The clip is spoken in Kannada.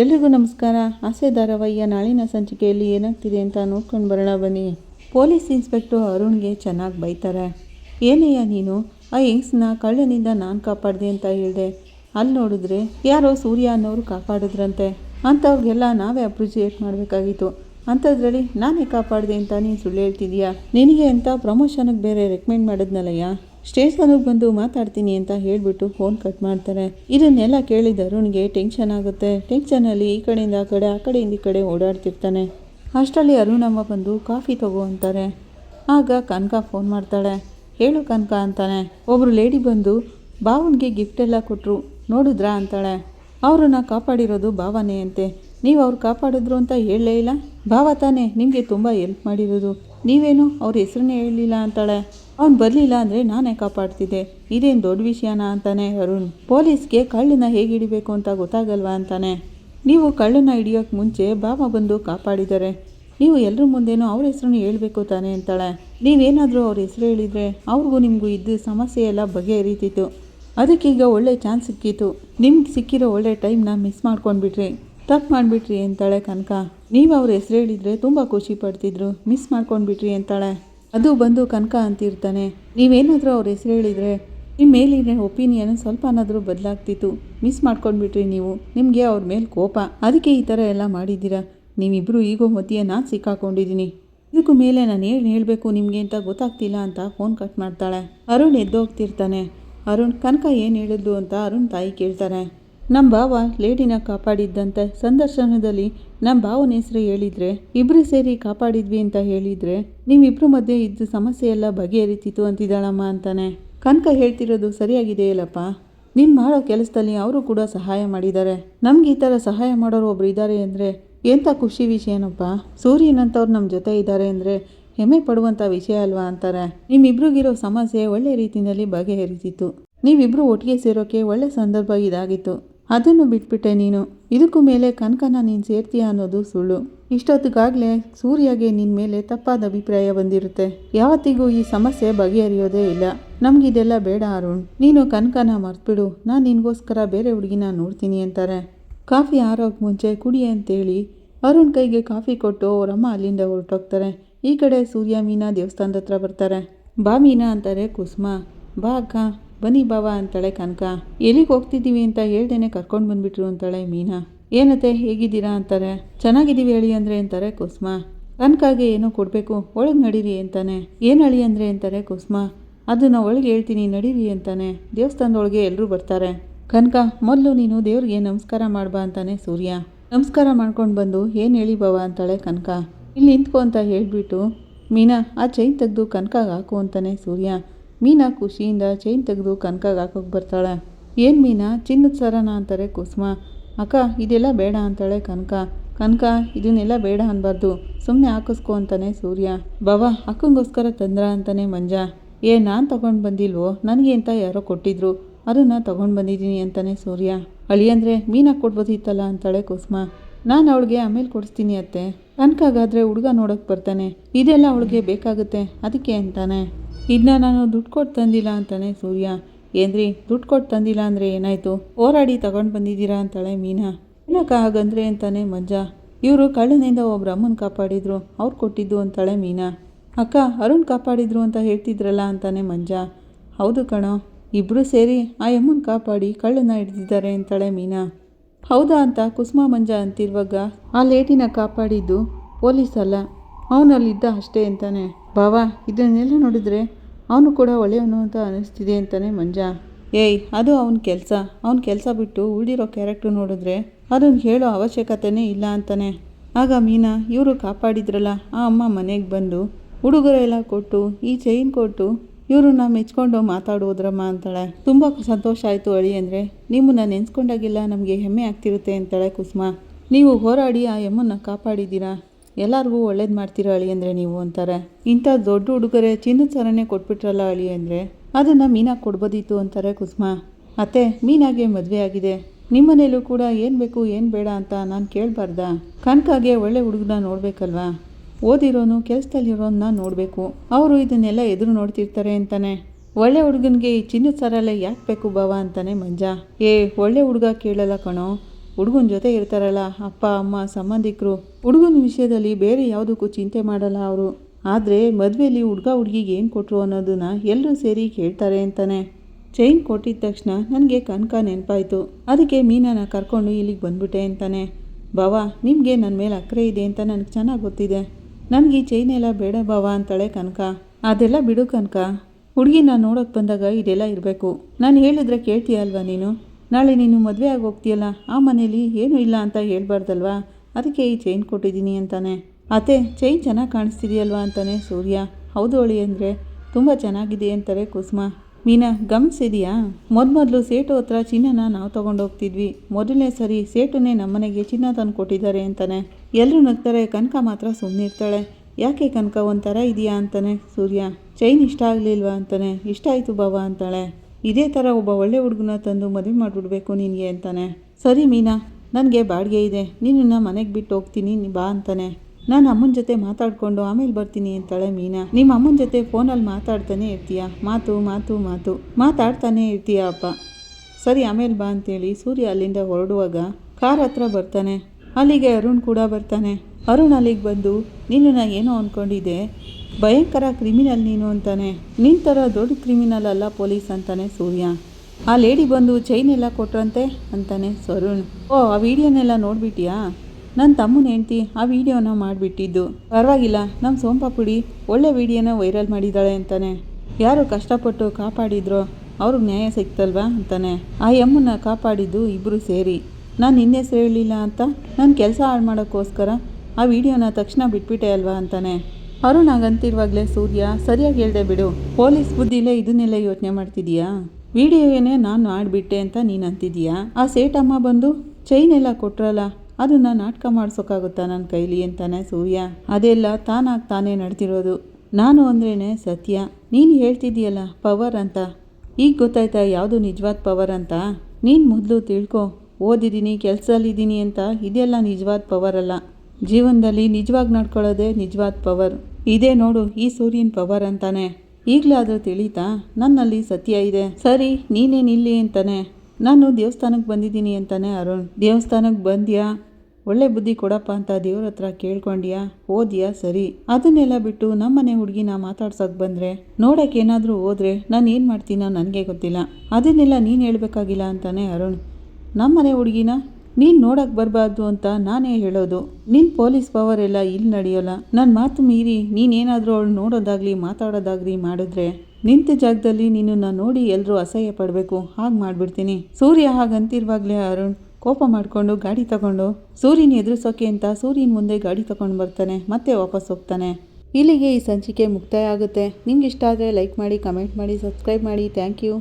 ಎಲ್ರಿಗೂ ನಮಸ್ಕಾರ. ಆಸೆ ಧಾರಾವಾಹಿಯ ನಾಳಿನ ಸಂಚಿಕೆಯಲ್ಲಿ ಏನಾಗ್ತಿದೆ ಅಂತ ನೋಡ್ಕೊಂಡು ಬರೋಣ ಬನ್ನಿ. ಪೊಲೀಸ್ ಇನ್ಸ್ಪೆಕ್ಟರ್ ಅರುಣ್ಗೆ ಚೆನ್ನಾಗಿ ಬೈತಾರೆ. ಏನಯ್ಯ ನೀನು? ಆ ಹೆಂಗ್ಸ್ನ ಕಳ್ಳನಿಂದ ನಾನು ಕಾಪಾಡಿದೆ ಅಂತ ಹೇಳಿದೆ. ಅಲ್ಲಿ ನೋಡಿದ್ರೆ ಯಾರೋ ಸೂರ್ಯ ಅನ್ನೋರು ಕಾಪಾಡಿದ್ರಂತೆ. ಅಂಥವ್ರಿಗೆಲ್ಲ ನಾವೇ ಅಪ್ರಿಷಿಯೇಟ್ ಮಾಡಬೇಕಾಗಿತ್ತು. ಅಂಥದ್ರಲ್ಲಿ ನಾನೇ ಕಾಪಾಡಿದೆ ಅಂತ ನೀನು ಸುಳ್ಳು ಹೇಳ್ತಿದ್ಯಾ? ನಿನಗೆ ಅಂತ ಪ್ರಮೋಷನಿಗೆ ಬೇರೆ ರೆಕಮೆಂಡ್ ಮಾಡಿದ್ನಲ್ಲಯ್ಯ? ಸ್ಟೇಷನ್ಗೆ ಬಂದು ಮಾತಾಡ್ತೀನಿ ಅಂತ ಹೇಳಿಬಿಟ್ಟು ಫೋನ್ ಕಟ್ ಮಾಡ್ತಾರೆ. ಇದನ್ನೆಲ್ಲ ಕೇಳಿದ ಅರುಣ್ಗೆ ಟೆನ್ಷನ್ ಆಗುತ್ತೆ. ಟೆನ್ಷನಲ್ಲಿ ಈ ಕಡೆಯಿಂದ ಆ ಕಡೆ, ಆ ಕಡೆಯಿಂದ ಈ ಕಡೆ ಓಡಾಡ್ತಿರ್ತಾನೆ. ಅಷ್ಟರಲ್ಲಿ ಅರುಣಮ್ಮ ಬಂದು ಕಾಫಿ ತಗೋ ಅಂತಾರೆ. ಆಗ ಕನಕ ಫೋನ್ ಮಾಡ್ತಾಳೆ. ಹೇಳು ಕನಕ ಅಂತಾನೆ. ಒಬ್ಬರು ಲೇಡಿ ಬಂದು, ಬಾವನಿಗೆ ಗಿಫ್ಟ್ ಎಲ್ಲ ಕೊಟ್ಟರು ನೋಡಿದ್ರಾ? ಅಂತಾಳೆ. ಅವರನ್ನು ಕಾಪಾಡಿರೋದು ಭಾವನೇ ಅಂತೆ. ನೀವು ಅವ್ರು ಕಾಪಾಡಿದ್ರು ಅಂತ ಹೇಳಲೇ ಇಲ್ಲ? ಭಾವ ತಾನೇ ನಿಮಗೆ ತುಂಬ ಹೆಲ್ಪ್ ಮಾಡಿರೋದು. ನೀವೇನು ಅವ್ರ ಹೆಸ್ರನ್ನೇ ಹೇಳಲಿಲ್ಲ? ಅಂತಾಳೆ. ಅವ್ನು ಬರಲಿಲ್ಲ ಅಂದರೆ ನಾನೇ ಕಾಪಾಡ್ತಿದ್ದೆ. ಇದೇನು ದೊಡ್ಡ ವಿಷಯನಾ ಅಂತಾನೆ ಅರುಣ್. ಪೊಲೀಸ್ಗೆ ಕಳ್ಳನ್ನ ಹೇಗೆ ಹಿಡಿಬೇಕು ಅಂತ ಗೊತ್ತಾಗಲ್ವಾ ಅಂತಾನೆ. ನೀವು ಕಳ್ಳನ್ನ ಹಿಡಿಯೋಕೆ ಮುಂಚೆ ಬಾಬಾ ಬಂದು ಕಾಪಾಡಿದ್ದಾರೆ ನೀವು ಎಲ್ಲರ ಮುಂದೇನೋ ಅವ್ರ ಹೆಸ್ರನ್ನು ಹೇಳಬೇಕು ತಾನೇ ಅಂತಾಳೆ. ನೀವೇನಾದರೂ ಅವ್ರ ಹೆಸರು ಹೇಳಿದರೆ ಅವ್ರಿಗೂ ನಿಮಗೂ ಇದ್ದ ಸಮಸ್ಯೆ ಎಲ್ಲ ಬಗೆಹರಿತಿತ್ತು. ಅದಕ್ಕೀಗ ಒಳ್ಳೆ ಚಾನ್ಸ್ ಸಿಕ್ಕಿತ್ತು. ನಿಮ್ಗೆ ಸಿಕ್ಕಿರೋ ಒಳ್ಳೆ ಟೈಮ್ನ ಮಿಸ್ ಮಾಡ್ಕೊಂಡ್ಬಿಟ್ರಿ. ತಪ್ಪು ಮಾಡಿಬಿಟ್ರಿ ಅಂತಾಳೆ ಕನಕ. ನೀವು ಅವ್ರ ಹೆಸರು ಹೇಳಿದರೆ ತುಂಬ ಖುಷಿ ಪಡ್ತಿದ್ರು. ಮಿಸ್ ಮಾಡ್ಕೊಂಡ್ಬಿಟ್ರಿ ಅಂತಾಳೆ. ಅದು ಬಂದು ಕನಕ ಅಂತಿರ್ತಾನೆ ನೀವೇನಾದರೂ ಅವ್ರ ಹೆಸರು ಹೇಳಿದರೆ ನಿಮ್ಮ ಮೇಲಿನ ಒಪಿನಿಯನ್ ಸ್ವಲ್ಪನಾದರೂ ಬದಲಾಗ್ತಿತ್ತು. ಮಿಸ್ ಮಾಡ್ಕೊಂಡ್ಬಿಟ್ರಿ ನೀವು. ನಿಮಗೆ ಅವ್ರ ಮೇಲೆ ಕೋಪ. ಅದಕ್ಕೆ ಈ ಥರ ಎಲ್ಲ ಮಾಡಿದ್ದೀರಾ? ನೀವಿಬ್ಬರು ಈಗೋ ಮಧ್ಯೆ ನಾನು ಸಿಕ್ಕಾಕೊಂಡಿದ್ದೀನಿ. ಇದಕ್ಕೂ ಮೇಲೆ ನಾನು ಏನು ಹೇಳಬೇಕು ನಿಮಗೆ ಅಂತ ಗೊತ್ತಾಗ್ತಿಲ್ಲ ಅಂತ ಫೋನ್ ಕಟ್ ಮಾಡ್ತಾಳೆ. ಅರುಣ್ ಎದ್ದೋಗ್ತಿರ್ತಾನೆ. ಅರುಣ್, ಕನಕ ಏನು ಹೇಳಿದ್ಲು ಅಂತ ಅರುಣ್ ತಾಯಿ ಕೇಳ್ತಾರೆ. ನಮ್ಮ ಭಾವ ಲೇಡಿನ ಕಾಪಾಡಿದ್ದಂತೆ ಸಂದರ್ಶನದಲ್ಲಿ ನಮ್ಮ ಭಾವನ ಹೆಸರು ಹೇಳಿದರೆ ಇಬ್ಬರು ಸೇರಿ ಕಾಪಾಡಿದ್ವಿ ಅಂತ ಹೇಳಿದರೆ ನೀವಿಬ್ಬರು ಮಧ್ಯೆ ಇದ್ದ ಸಮಸ್ಯೆ ಎಲ್ಲ ಬಗೆಹರಿತಿತ್ತು ಅಂತಿದ್ದಾಳಮ್ಮ ಅಂತಾನೆ. ಕನಕ ಹೇಳ್ತಿರೋದು ಸರಿಯಾಗಿದೆಯಲ್ಲಪ್ಪ? ನೀನು ಮಾಡೋ ಕೆಲಸದಲ್ಲಿ ಅವರು ಕೂಡ ಸಹಾಯ ಮಾಡಿದ್ದಾರೆ ನಮ್ಗೆ ಈ ಥರ ಸಹಾಯ ಮಾಡೋರು ಒಬ್ರು ಇದ್ದಾರೆ ಅಂದರೆ ಎಂಥ ಖುಷಿ ವಿಷಯನಪ್ಪ? ಸೂರ್ಯನಂತವ್ರು ನಮ್ಮ ಜೊತೆ ಇದ್ದಾರೆ ಅಂದರೆ ಹೆಮ್ಮೆ ಪಡುವಂಥ ವಿಷಯ ಅಲ್ವಾ ಅಂತಾರೆ. ನಿಮ್ಮಿಬ್ರಿಗಿರೋ ಸಮಸ್ಯೆ ಒಳ್ಳೆ ರೀತಿಯಲ್ಲಿ ಬಗೆಹರಿಸಿತ್ತು ನೀವಿಬ್ರು ಒಟ್ಟಿಗೆ ಸೇರೋಕೆ ಒಳ್ಳೆ ಸಂದರ್ಭ ಇದಾಗಿತ್ತು. ಅದನ್ನು ಬಿಟ್ಬಿಟ್ಟೆ ನೀನು. ಇದಕ್ಕೂ ಮೇಲೆ ಕನಕನ ನೀನು ಸೇರ್ತೀಯ ಅನ್ನೋದು ಸುಳ್ಳು. ಇಷ್ಟೊತ್ತಿಗಾಗಲೇ ಸೂರ್ಯಗೆ ನಿನ್ನ ಮೇಲೆ ತಪ್ಪಾದ ಅಭಿಪ್ರಾಯ ಬಂದಿರುತ್ತೆ. ಯಾವತ್ತಿಗೂ ಈ ಸಮಸ್ಯೆ ಬಗೆಹರಿಯೋದೇ ಇಲ್ಲ. ನಮಗಿದೆಲ್ಲ ಬೇಡ ಅರುಣ್. ನೀನು ಕನಕನ ಮರ್ತ್ಬಿಡು. ನಾನು ನಿನಗೋಸ್ಕರ ಬೇರೆ ಹುಡುಗಿನ ನೋಡ್ತೀನಿ ಅಂತಾರೆ. ಕಾಫಿ ಆರೋಕ್ಕೆ ಮುಂಚೆ ಕುಡಿ ಅಂತೇಳಿ ಅರುಣ್ ಕೈಗೆ ಕಾಫಿ ಕೊಟ್ಟು ಅವರಮ್ಮ ಅಲ್ಲಿಂದ ಹೊರಟೋಗ್ತಾರೆ. ಈ ಕಡೆ ಸೂರ್ಯ ಮೀನಾ ದೇವಸ್ಥಾನದ ಹತ್ರ ಬರ್ತಾರೆ. ಬಾ ಮೀನಾ ಅಂತಾರೆ ಕುಸುಮ. ಬಾ ಅಕ್ಕ. ಬನ್ನಿ ಬಾವ ಅಂತಾಳೆ ಕನಕ. ಎಲ್ಲಿಗೆ ಹೋಗ್ತಿದ್ದೀವಿ ಅಂತ ಹೇಳ್ದೇನೆ ಕರ್ಕೊಂಡು ಬಂದ್ಬಿಟ್ರು ಅಂತಾಳೆ ಮೀನಾ. ಏನತ್ತೆ, ಹೇಗಿದ್ದೀರಾ ಅಂತಾರೆ. ಚೆನ್ನಾಗಿದ್ದೀವಿ ಹೇಳಿ ಅಂದರೆ ಅಂತಾರೆ ಕುಸ್ಮ. ಕನಕಾಗೆ ಏನೋ ಕೊಡಬೇಕು, ಒಳಗೆ ನಡೀರಿ ಅಂತಾನೆ. ಏನು ಅಳಿ ಅಂದರೆ ಅಂತಾರೆ ಕುಸ್ಮ. ಅದನ್ನು ಒಳಗೆ ಹೇಳ್ತೀನಿ, ನಡೀರಿ ಅಂತಾನೆ. ದೇವಸ್ಥಾನದೊಳಗೆ ಎಲ್ಲರೂ ಬರ್ತಾರೆ. ಕನಕ, ಮೊದಲು ನೀನು ದೇವ್ರಿಗೆ ನಮಸ್ಕಾರ ಮಾಡ್ಬಾ ಅಂತಾನೆ ಸೂರ್ಯ. ನಮಸ್ಕಾರ ಮಾಡ್ಕೊಂಡು ಬಂದು, ಏನು ಹೇಳಿ ಬಾವ ಅಂತಾಳೆ ಕನಕ. ಇಲ್ಲಿ ನಿಂತ್ಕೊ ಅಂತ ಹೇಳಿಬಿಟ್ಟು, ಮೀನಾ, ಆ ಚೈನ್ ತೆಗೆದು ಕನಕಾಗ ಹಾಕು ಅಂತಾನೆ ಸೂರ್ಯ. ಮೀನಾ ಖುಷಿಯಿಂದ ಚೈನ್ ತೆಗೆದು ಕನಕಾಗ ಹಾಕೋಕೆ ಬರ್ತಾಳೆ. ಏನು ಮೀನಾ? ಚಿನ್ನದ ಸರನ ಅಂತಾರೆ ಕುಸುಮ. ಅಕ್ಕ, ಇದೆಲ್ಲ ಬೇಡ ಅಂತಾಳೆ ಕನಕ. ಕನಕ, ಇದನ್ನೆಲ್ಲ ಬೇಡ ಅನ್ಬಾರ್ದು. ಸುಮ್ಮನೆ ಹಾಕಿಸ್ಕೊ ಅಂತಾನೆ ಸೂರ್ಯ. ಬಾವ, ಅಕ್ಕಂಗೋಸ್ಕರ ತಂದ್ರ ಅಂತಾನೆ ಮಂಜ. ಏ, ನಾನು ತಗೊಂಡು ಬಂದಿಲ್ವೋ? ನನಗೆ ಅಂತ ಯಾರೋ ಕೊಟ್ಟಿದ್ರು. ಅದನ್ನು ತಗೊಂಡು ಬಂದಿದ್ದೀನಿ ಅಂತಾನೆ ಸೂರ್ಯ. ಅಳಿ ಅಂದರೆ ಮೀನಾ ಕೊಡ್ಬೋದಿತ್ತಲ್ಲ ಅಂತಾಳೆ ಕುಸುಮ. ನಾನು ಅವಳಿಗೆ ಆಮೇಲೆ ಕೊಡಿಸ್ತೀನಿ ಅತ್ತೆ. ಕನಕಾಗಾದರೆ ಹುಡುಗ ನೋಡೋಕೆ ಬರ್ತಾನೆ. ಇದೆಲ್ಲ ಅವಳಿಗೆ ಬೇಕಾಗುತ್ತೆ. ಅದಕ್ಕೆ ಅಂತಾನೆ. ಇದನ್ನ ನಾನು ದುಡ್ಡು ಕೊಟ್ಟು ತಂದಿಲ್ಲ ಅಂತಾನೆ ಸೂರ್ಯ. ಏನ್ರಿ ದುಡ್ಡು ಕೊಟ್ಟು ತಂದಿಲ್ಲ ಅಂದರೆ ಏನಾಯಿತು? ಹೋರಾಡಿ ತಗೊಂಡು ಬಂದಿದ್ದೀರಾ ಅಂತಾಳೆ ಮೀನಾ. ಏನಕ್ಕ ಹಾಗಂದ್ರೆ ಅಂತಾನೆ ಮಂಜ. ಇವರು ಕಳ್ಳನಿಂದ ಒಬ್ರು ಅಮ್ಮನ ಕಾಪಾಡಿದ್ರು, ಅವ್ರು ಕೊಟ್ಟಿದ್ದು ಅಂತಾಳೆ ಮೀನಾ. ಅಕ್ಕ, ಅರುಣ್ ಕಾಪಾಡಿದ್ರು ಅಂತ ಹೇಳ್ತಿದ್ರಲ್ಲ ಅಂತಾನೆ ಮಂಜ. ಹೌದು ಕಣೋ ಇಬ್ಬರು ಸೇರಿ ಆ ಅಮ್ಮನ ಕಾಪಾಡಿ ಕಳ್ಳನ್ನ ಹಿಡಿದಿದ್ದಾರೆ ಅಂತಾಳೆ ಮೀನಾ. ಹೌದಾ ಅಂತ ಕುಸುಮ ಮಂಜ ಅಂತಿರುವಾಗ ಆ ಲೇಟಿನ ಕಾಪಾಡಿದ್ದು ಪೊಲೀಸ್ ಅಲ್ಲ ಅವನಲ್ಲಿದ್ದ ಅಷ್ಟೇ ಅಂತಾನೆ. ಬಾವಾ, ಇದನ್ನೆಲ್ಲ ನೋಡಿದರೆ ಅವನು ಕೂಡ ಒಳ್ಳೆಯವನು ಅಂತ ಅನಿಸ್ತಿದೆ ಅಂತಾನೆ ಮಂಜ. ಏಯ್, ಅದು ಅವನ ಕೆಲಸ. ಅವನ ಕೆಲಸ ಬಿಟ್ಟು ಉಳಿದಿರೋ ಕ್ಯಾರೆಕ್ಟ್ರು ನೋಡಿದ್ರೆ ಅದನ್ನು ಹೇಳೋ ಅವಶ್ಯಕತೆನೇ ಇಲ್ಲ ಅಂತಾನೆ. ಆಗ ಮೀನಾ, ಇವರು ಕಾಪಾಡಿದ್ರಲ್ಲ, ಆ ಅಮ್ಮ ಮನೆಗೆ ಬಂದು ಉಡುಗೊರೆ ಕೊಟ್ಟು, ಈ ಚೈನ್ ಕೊಟ್ಟು ಇವ್ರನ್ನ ಮೆಚ್ಕೊಂಡು ಮಾತಾಡೋದ್ರಮ್ಮ ಅಂತಾಳೆ. ತುಂಬ ಸಂತೋಷ ಆಯಿತು ಅಳಿ ಅಂದರೆ, ನಿಮ್ಮನ್ನ ನೆನೆಸ್ಕೊಂಡಾಗೆಲ್ಲ ನಮಗೆ ಹೆಮ್ಮೆ ಆಗ್ತಿರುತ್ತೆ ಅಂತಾಳೆ ಕುಸುಮ. ನೀವು ಹೋರಾಡಿ ಆ ಎಮ್ಮನ್ನ ಕಾಪಾಡಿದ್ದೀರಾ? ಎಲ್ಲರಿಗೂ ಒಳ್ಳೇದು ಮಾಡ್ತೀರಾ ಅಳಿ ಅಂದರೆ ನೀವು ಅಂತಾರೆ. ಇಂಥ ದೊಡ್ಡ ಉಡುಗೊರೆ ಚಿನ್ನದ ಸರನೇ ಕೊಟ್ಬಿಟ್ರಲ್ಲ ಅಳಿ ಅಂದರೆ? ಅದನ್ನು ಮೀನಾ ಕೊಡ್ಬೋದಿತ್ತು ಅಂತಾರೆ ಕುಸುಮ. ಅತ್ತೆ, ಮೀನಾಗೆ ಮದುವೆ ಆಗಿದೆ. ನಿಮ್ಮನೇಲೂ ಕೂಡ ಏನು ಬೇಕು ಏನು ಬೇಡ ಅಂತ ನಾನು ಕೇಳಬಾರ್ದಾ? ಕನಕಾಗೆ ಒಳ್ಳೆ ಹುಡುಗನ ನೋಡಬೇಕಲ್ವಾ? ಓದಿರೋನು, ಕೆಲಸದಲ್ಲಿರೋನ್ನ ನೋಡಬೇಕು. ಅವರು ಇದನ್ನೆಲ್ಲ ಎದುರು ನೋಡ್ತಿರ್ತಾರೆ ಅಂತಾನೆ. ಒಳ್ಳೆ ಹುಡುಗನಿಗೆ ಈ ಚಿನ್ನದ ಸರಲ್ಲೇ ಯಾಕೆ ಬೇಕು ಬಾವ ಅಂತಾನೆ ಮಂಜ. ಏ, ಒಳ್ಳೆ ಹುಡುಗ ಕೇಳಲ್ಲ ಕಣೋ. ಹುಡುಗನ ಜೊತೆ ಇರ್ತಾರಲ್ಲ, ಅಪ್ಪ, ಅಮ್ಮ, ಸಂಬಂಧಿಕರು. ಹುಡುಗನ ವಿಷಯದಲ್ಲಿ ಬೇರೆ ಯಾವುದಕ್ಕೂ ಚಿಂತೆ ಮಾಡಲ್ಲ ಅವರು. ಆದರೆ ಮದುವೆಯಲ್ಲಿ ಹುಡುಗ ಹುಡುಗಿಗೆ ಏನು ಕೊಟ್ಟರು ಅನ್ನೋದನ್ನ ಎಲ್ಲರೂ ಸೇರಿ ಕೇಳ್ತಾರೆ ಅಂತಾನೆ. ಚೈನ್ ಕೊಟ್ಟಿದ್ದ ತಕ್ಷಣ ನನಗೆ ಕನಕ ನೆನಪಾಯಿತು. ಅದಕ್ಕೆ ಮೀನನ ಕರ್ಕೊಂಡು ಇಲ್ಲಿಗೆ ಬಂದ್ಬಿಟ್ಟೆ ಅಂತಾನೆ. ಬಾವ, ನಿಮಗೆ ನನ್ನ ಮೇಲೆ ಅಕ್ಕರೆ ಇದೆ ಅಂತ ನನಗೆ ಚೆನ್ನಾಗಿ ಗೊತ್ತಿದೆ. ನನಗೆ ಈ ಚೈನ್ ಎಲ್ಲ ಬೇಡ ಬಾವ ಅಂತಾಳೆ ಕನಕ. ಅದೆಲ್ಲ ಬಿಡು ಕನಕ. ಹುಡುಗಿನ ನೋಡೋಕೆ ಬಂದಾಗ ಇದೆಲ್ಲ ಇರಬೇಕು. ನಾನು ಹೇಳಿದ್ರೆ ಕೇಳ್ತೀಯ ಅಲ್ವಾ ನೀನು? ನಾಳೆ ನೀನು ಮದುವೆ ಆಗಿ ಹೋಗ್ತೀಯಲ್ಲ ಆ ಮನೇಲಿ ಏನೂ ಇಲ್ಲ ಅಂತ ಹೇಳ್ಬಾರ್ದಲ್ವಾ? ಅದಕ್ಕೆ ಈ ಚೈನ್ ಕೊಟ್ಟಿದ್ದೀನಿ ಅಂತಾನೆ. ಅತ್ತೆ ಚೈನ್ ಚೆನ್ನಾಗಿ ಕಾಣಿಸ್ತಿದೆಯಲ್ವಾ ಅಂತಾನೆ ಸೂರ್ಯ. ಹೌದು ಅಳಿ ಅಂದರೆ ತುಂಬ ಚೆನ್ನಾಗಿದೆ ಅಂತಾರೆ ಕುಸುಮ. ಮೀನಾ, ಗಮನಿಸಿದೀಯಾ? ಮೊದಲು ಸೇಟು ಹತ್ರ ಚಿನ್ನನ ನಾವು ತೊಗೊಂಡೋಗ್ತಿದ್ವಿ. ಮೊದಲನೇ ಸರಿ ಸೇಟುನೇ ನಮ್ಮನೆಗೆ ಚಿನ್ನ ತಂದು ಕೊಟ್ಟಿದ್ದಾರೆ ಅಂತಾನೆ. ಎಲ್ಲರೂ ನಗ್ತಾರೆ, ಕನಕ ಮಾತ್ರ ಸುಮ್ಮನಿರ್ತಾಳೆ ಯಾಕೆ ಕನಕ ಒಂಥರ ಇದೆಯಾ ಅಂತಾನೆ ಸೂರ್ಯ. ಚೈನ್ ಇಷ್ಟ ಆಗಲಿಲ್ವಾ ಅಂತಾನೆ. ಇಷ್ಟ ಆಯಿತು ಬಾವ ಅಂತಾಳೆ. ಇದೇ ಥರ ಒಬ್ಬ ಒಳ್ಳೆ ಹುಡುಗನ ತಂದು ಮದುವೆ ಮಾಡಿಬಿಡ್ಬೇಕು ನಿನಗೆ ಅಂತಾನೆ. ಸರಿ ಮೀನಾ, ನನಗೆ ಬಾಡಿಗೆ ಇದೆ. ನಿನ್ನನ್ನು ಮನೆಗೆ ಬಿಟ್ಟು ಹೋಗ್ತೀನಿ, ನೀ ಬಾ ಅಂತಾನೆ. ನಾನು ಅಮ್ಮನ ಜೊತೆ ಮಾತಾಡಿಕೊಂಡು ಆಮೇಲೆ ಬರ್ತೀನಿ ಅಂತಾಳೆ ಮೀನಾ. ನಿಮ್ಮ ಅಮ್ಮನ ಜೊತೆ ಫೋನಲ್ಲಿ ಮಾತಾಡ್ತಾನೆ ಇರ್ತೀಯ? ಮಾತು ಮಾತು ಮಾತು. ಮಾತಾಡ್ತಾನೆ ಇರ್ತೀಯ ಅಪ್ಪ? ಸರಿ, ಆಮೇಲೆ ಬಾ ಅಂತೇಳಿ ಸೂರ್ಯ ಅಲ್ಲಿಂದ ಹೊರಡುವಾಗ ಕಾರ್ ಹತ್ರ ಬರ್ತಾನೆ. ಅಲ್ಲಿಗೆ ಅರುಣ್ ಕೂಡ ಬರ್ತಾನೆ. ಅರುಣ್ ಅಲ್ಲಿಗೆ ಬಂದು, ನಿನ್ನನ್ನು ಏನೋ ಅಂದ್ಕೊಂಡಿದ್ದೆ ಭಯಂಕರ ಕ್ರಿಮಿನಲ್ ನೀನು ಅಂತಾನೆ. ನಿನ್ನ ಥರ ದೊಡ್ಡ ಕ್ರಿಮಿನಲ್ ಅಲ್ಲ ಪೊಲೀಸ್ ಅಂತಾನೆ ಸೂರ್ಯ. ಆ ಲೇಡಿ ಬಂದು ಚೈನ್ ಎಲ್ಲ ಕೊಟ್ರಂತೆ ಅಂತಾನೆ ಸ್ವರುಣ್ ಓ, ಆ ವಿಡಿಯೋನೆಲ್ಲ ನೋಡ್ಬಿಟ್ಟಿಯಾ ನನ್ನ ತಮ್ಮನ ಹೆಂಡ್ತಿ ಆ ವಿಡಿಯೋನ ಮಾಡಿಬಿಟ್ಟಿದ್ದು. ಪರವಾಗಿಲ್ಲ ನಮ್ಮ ಸೋಂಪಾಪುಡಿ ಒಳ್ಳೆ ವಿಡಿಯೋನ ವೈರಲ್ ಮಾಡಿದ್ದಾಳೆ ಅಂತಾನೆ. ಯಾರು ಕಷ್ಟಪಟ್ಟು ಕಾಪಾಡಿದ್ರೋ, ಅವ್ರಿಗೆ ನ್ಯಾಯ ಸಿಕ್ತಲ್ವಾ ಅಂತಾನೆ. ಆ ಎಮ್ಮನ್ನ ಕಾಪಾಡಿದ್ದು ಇಬ್ಬರು ಸೇರಿ. ನಾನು ನಿನ್ನೆ ಹೆಸರು ಅಂತ ನನ್ನ ಕೆಲಸ ಹಾಳು ಮಾಡೋಕ್ಕೋಸ್ಕರ ಆ ವಿಡಿಯೋನ ತಕ್ಷಣ ಬಿಟ್ಬಿಟ್ಟೆ ಅಲ್ವಾ ಅಂತಾನೆ. ಅರುಣ್ ಹಾಗಂತಿರುವಾಗಲೇ ಸೂರ್ಯ, ಸರಿಯಾಗಿ ಹೇಳ್ದೆ ಬಿಡು. ಪೊಲೀಸ್ ಬುದ್ಧಿಲೇ ಇದನ್ನೆಲ್ಲ ಯೋಚನೆ ಮಾಡ್ತಿದೀಯಾ? ವಿಡಿಯೋನೇ ನಾನು ಮಾಡಿಬಿಟ್ಟೆ ಅಂತ ನೀನು ಅಂತಿದೀಯಾ? ಆ ಸೇಟಮ್ಮ ಬಂದು, ಚೈನ್ ಎಲ್ಲ ಕೊಟ್ರಲ್ಲ, ಅದನ್ನು ನಾಟಕ ಮಾಡ್ಸೋಕ್ಕಾಗುತ್ತಾ ನನ್ನ ಕೈಲಿ? ಅಂತಾನೆ ಸೂರ್ಯ. ಅದೆಲ್ಲ ತಾನಾಗಿ ತಾನೇ ನಡೆದಿರೋದು ನಾನು ಅಂದ್ರೇ ಸತ್ಯ. ನೀನು ಹೇಳ್ತಿದ್ದೀಯಲ್ಲ, ಪವರ್ ಅಂತ. ಈಗ ಗೊತ್ತಾಯ್ತಾ ಯಾವುದು ನಿಜವಾದ ಪವರ್ ಅಂತ? ನೀನು ಮೊದಲು ತಿಳ್ಕೊ. ಓದಿದ್ದೀನಿ ಕೆಲಸದಲ್ಲಿದ್ದೀನಿ ಅಂತ, ಇದೆಲ್ಲ ನಿಜವಾದ ಪವರ್ ಅಲ್ಲ. ಜೀವನದಲ್ಲಿ ನಿಜವಾಗಿ ನಡ್ಕೊಳ್ಳೋದೇ ನಿಜವಾದ ಪವರ್. ಇದೇ ನೋಡು, ಈ ಸೂರ್ಯನ ಪವರ್ ಅಂತಾನೆ. ಈಗಲಾದರೂ ತಿಳಿತಾ? ನನ್ನಲ್ಲಿ ಸತ್ಯ ಇದೆ. ಸರಿ, ನೀನೇನು ಇಲ್ಲಿ ಅಂತಾನೆ? ನಾನು ದೇವಸ್ಥಾನಕ್ಕೆ ಬಂದಿದ್ದೀನಿ ಅಂತಾನೆ ಅರುಣ್. ದೇವಸ್ಥಾನಕ್ಕೆ ಬಂದ್ಯಾ? ಒಳ್ಳೆ ಬುದ್ಧಿ ಕೊಡಪ್ಪ ಅಂತ ದೇವ್ರ ಹತ್ರ ಕೇಳ್ಕೊಂಡ್ಯಾ? ಓದ್ಯಾ? ಸರಿ. ಅದನ್ನೆಲ್ಲ ಬಿಟ್ಟು ನಮ್ಮನೆ ಹುಡುಗಿನ ಮಾತಾಡ್ಸೋಕೆ ಬಂದರೆ? ನೋಡೋಕ್ಕೇನಾದರೂ ಹೋದ್ರೆ ನಾನು ಏನು ಮಾಡ್ತೀನೋ ನನಗೆ ಗೊತ್ತಿಲ್ಲ. ಅದನ್ನೆಲ್ಲ ನೀನು ಹೇಳ್ಬೇಕಾಗಿಲ್ಲ ಅಂತಾನೆ ಅರುಣ್. ನಮ್ಮನೆ ಹುಡುಗಿನ ನೀನು ನೋಡಕ್ಕೆ ಬರಬಾರ್ದು ಅಂತ ನಾನೇ ಹೇಳೋದು. ನಿನ್ನ ಪೊಲೀಸ್ ಪವರ್ ಎಲ್ಲ ಇಲ್ಲಿ ನಡೆಯೋಲ್ಲ. ನನ್ನ ಮಾತು ಮೀರಿ ನೀನೇನಾದರೂ ಅವಳು ನೋಡೋದಾಗ್ಲಿ ಮಾತಾಡೋದಾಗ್ಲಿ ಮಾಡಿದ್ರೆ ನಿಂತ ಜಾಗದಲ್ಲಿ ನಿನ್ನನ್ನು ನೋಡಿ ಎಲ್ಲರೂ ಅಸಹ್ಯ ಪಡಬೇಕು. ಹಾಗೆ ಮಾಡಿಬಿಡ್ತೀನಿ. ಸೂರ್ಯ ಹಾಗಂತಿರುವಾಗಲೇ ಅರುಣ್ ಕೋಪ ಮಾಡಿಕೊಂಡು ಗಾಡಿ ತಗೊಂಡು ಸೂರ್ಯನ ಎದುರಿಸೋಕೆ ಅಂತ ಸೂರ್ಯನ ಮುಂದೆ ಗಾಡಿ ತಗೊಂಡು ಬರ್ತಾನೆ, ಮತ್ತೆ ವಾಪಸ್ ಹೋಗ್ತಾನೆ. ಇಲ್ಲಿಗೆ ಈ ಸಂಚಿಕೆ ಮುಕ್ತಾಯ ಆಗುತ್ತೆ. ನಿಮ್ಗೆ ಇಷ್ಟ ಆದರೆ ಲೈಕ್ ಮಾಡಿ, ಕಮೆಂಟ್ ಮಾಡಿ, ಸಬ್ಸ್ಕ್ರೈಬ್ ಮಾಡಿ. Thank you.